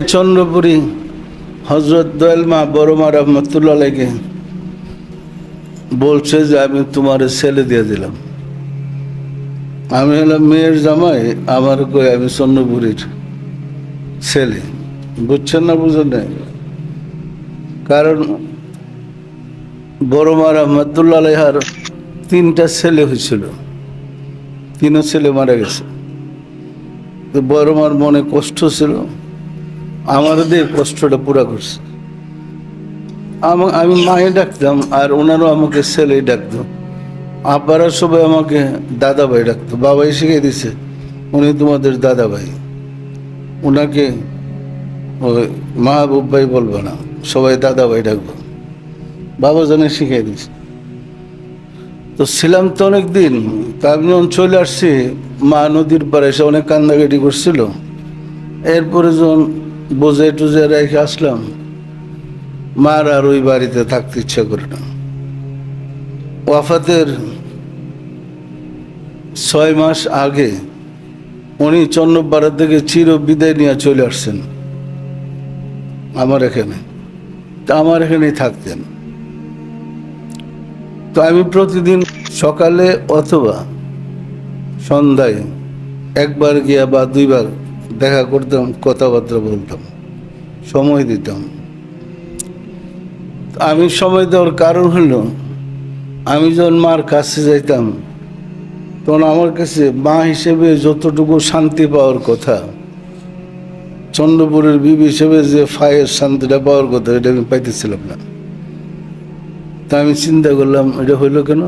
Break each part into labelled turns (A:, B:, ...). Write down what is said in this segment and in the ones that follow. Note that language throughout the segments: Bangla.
A: চন্দ্রপুরী, হজরত দয়াল মা বড় মা রহমতুল্লাহ আলাইকে বলছে যে আমি তোমার ছেলে দিয়ে দিলাম। আমি হলাম মেয়ের জামাই, আমার কই আমি চন্দ্রপুরীর ছেলে। বুঝছেন না বুঝেন না কারণ বড় মা রহমতুল্লাহ তিনটা ছেলে হয়েছিল। তিনও ছেলে মারা গেছে। তো বড় মার মনে কষ্ট ছিল। আমার দিয়ে কষ্টটা পুরা করছে। আমা- মায়ে ডাকতাম আর ওনারও আমাকে ছেলে ডাকতো। আপারা সবাই আমাকে দাদা ভাই ডাকতো। বাবাই শিখে দিছে, উনি তোমাদের দাদা ভাই ওনাকে ওই মাহবুব ভাই বলব না, সবাই দাদা ভাই ডাকবো। বাবা জানে শিখিয়ে দিছে। তো ছিলাম তো অনেক দিন তা আমি যখন চলে আসছি, মা নদীর পাড়ে এসে অনেক কান্দাকাটি করছিল। এরপরে যখন বোঝে টুজে রেখে আসলাম। মার আর ওই বাড়িতে থাকতে ইচ্ছা করে না। ওয়াফাতের ছয় মাস আগে উনি চন্দ্রপাড়া থেকে চির বিদায় নিয়ে চলে আসছেন। আমার এখানে। তা আমার এখানেই থাকতেন। তো আমি প্রতিদিন সকালে অথবা সন্ধ্যায় একবার গিয়া বা দুইবার দেখা করতাম, কথাবার্তা বলতাম, সময় দিতাম। আমি সময় দেওয়ার কারণ হলো, আমি যখন মার কাছে যাইতাম, তখন আমার কাছে মা হিসেবে যতটুকু শান্তি পাওয়ার কথা, চন্দ্রপুরের বিবি হিসেবে যে ফায়ের শান্তিটা পাওয়ার কথা, এটা আমি পাইতেছিলাম না। তা আমি চিন্তা করলাম, এটা হইল কেন?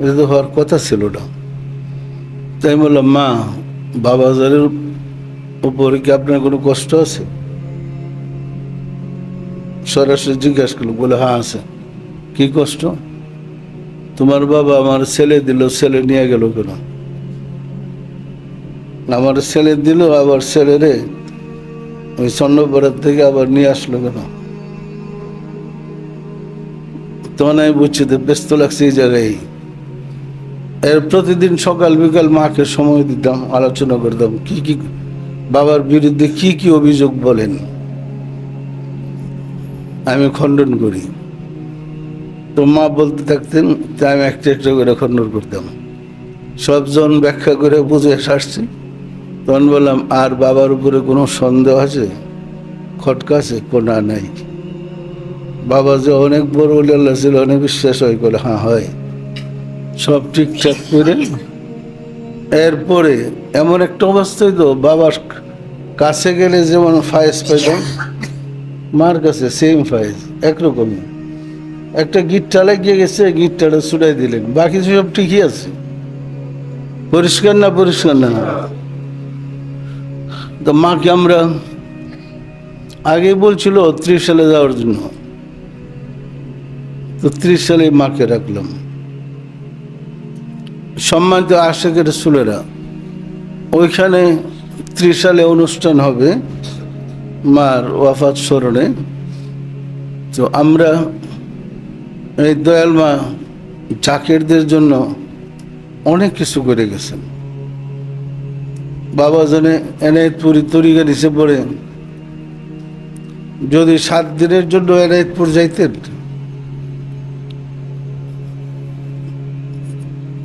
A: এটা তো হওয়ার কথা ছিল না। তাই বললাম, মা, বাবাজারের উপরে কি আপনার কোনো কষ্ট আছে? সরাসরি জিজ্ঞাসা করল, বলে হ্যাঁ আছে। কি কষ্ট? তোমার বাবা আমার ছেলে দিল, ছেলে নিয়ে গেল কেন? আমার ছেলে দিল, আবার ছেলে রে, ওই চন্দ্রপাড়ার থেকে আবার নিয়ে আসলো কেন? তখন আমি বুঝছি তো ব্যস্ত লাগছে এই জায়গায়। এর প্রতিদিন সকাল বিকাল মাকে সময় দিতাম, আলোচনা করতাম, কি কি বাবার বিরুদ্ধে কি কি অভিযোগ বলেন? আমি খণ্ডন করি। তো মা বলতে থাকতেন, তা আমি একটা একটা করে খণ্ডন করতাম। সবজন ব্যাখ্যা করে বুঝে আসছি। তখন বললাম, আর বাবার উপরে কোনো সন্দেহ আছে? খটকা আছে, কোনো নাই। বাবা যে অনেক বড় বলে আল্লাহ ছিল অনেক বিশ্বাস হয় করে হ্যাঁ হয়। সব ঠিকঠাক করে এরপরে এমন একটা অবস্থায় তো বাবার কাছে গেলে যেমন ফায়েজ পাইতাম, মার কাছে সেম ফায়েজ একরকমই। একটা গিটটা লাগিয়ে গেছে, গিটটাটা ছুটাই দিলেন। বাকি সব ঠিকই আছে। পরিষ্কার না পরিষ্কার না? তো মাকে আমরা আগে বলছিল ত্রিশ সালে যাওয়ার জন্য। তো ত্রিশ সালে মাকে রাখলাম। সম্মানিত আশেকের সুলেরা ওইখানে ত্রিশ সালে অনুষ্ঠান হবে মার ওয়াফাত স্মরণে। তো আমরা এই দয়াল মা জাকেরদের জন্য অনেক কিছু করে গেছেন। বাবা জনে এনায়তপুরি তরিকা নিচে পড়ে, যদি সাত দিনের জন্য এনায়তপুর যাইতেন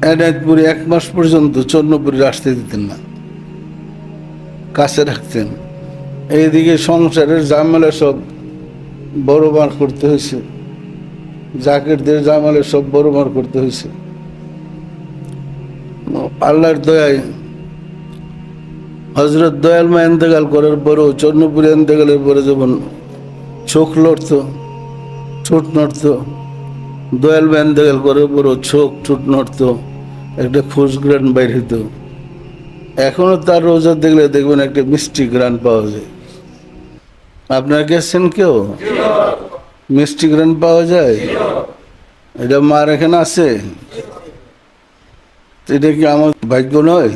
A: এনায়তপুরে এক মাস পর্যন্ত চন্নপুরে আসতে দিতেন না। কাছে রাখতেন। এইদিকে সংসারের জামেলা সব বড় মার করতে হয়েছে। জাকেরদের জামালে সব বড় মার করতে হয়েছে। আল্লাহর দয়ায় হজরত দয়াল মা এন্তেকাল করার পরেও চন্নপুরে এন্তেকালের পরে যেমন চোখ লড়তো ঠোঁট নড়তো, দয়াল মা এন্তেকাল করার পরেও চোখ, ঠোঁট নড়তো একটা ফুস গ্রান বাইর হইতো। এখনও তার রোজা দেখলে দেখবেন একটা মিষ্টি গ্রান পাওয়া যায়। আপনার গেছেন কেউ? মিষ্টি গ্রান পাওয়া যায়? এটা মার এখানে আছে? এটা কি আমার ভাগ্য নয়?